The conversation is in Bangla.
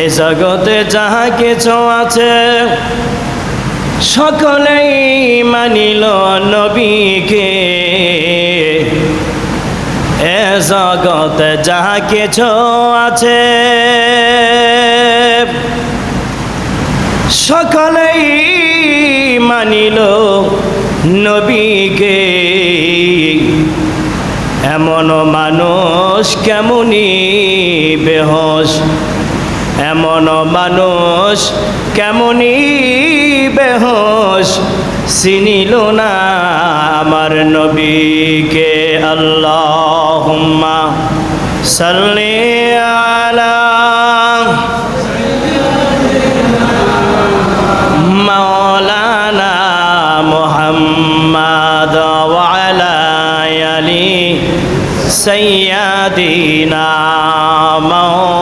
এ জগতে যাহা কিছু আছে, সকলেই মানিল নবীকে। এ জগতে যাহা কিছু আছে, সকলেই মানিল নবীকে। এমন মানুষ কেমনি বেহস এমন মানুষ কেমনি বেহস চিনিল না আমার নবীকে। আল্লাহ সাল্লি আলা সৈয়াদিনা মাওলানা